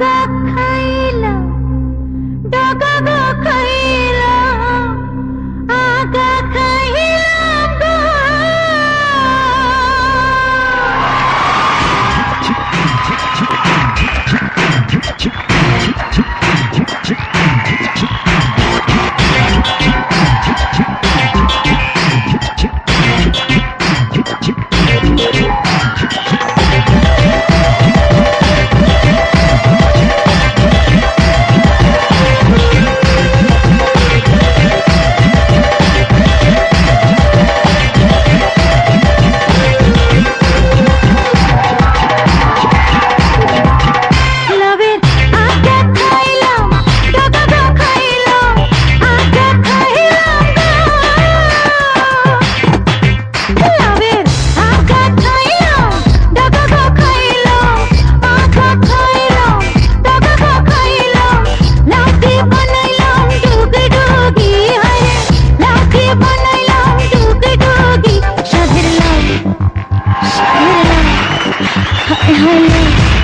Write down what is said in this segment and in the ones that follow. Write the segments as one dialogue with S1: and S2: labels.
S1: গা খাইলা ডগা গা খাইলা আগা খাইলা।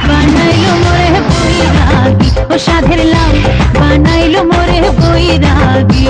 S1: বানাইলো মোরে বই রাগি ও সাধের লাল বানাইলো মোরে বই রাগি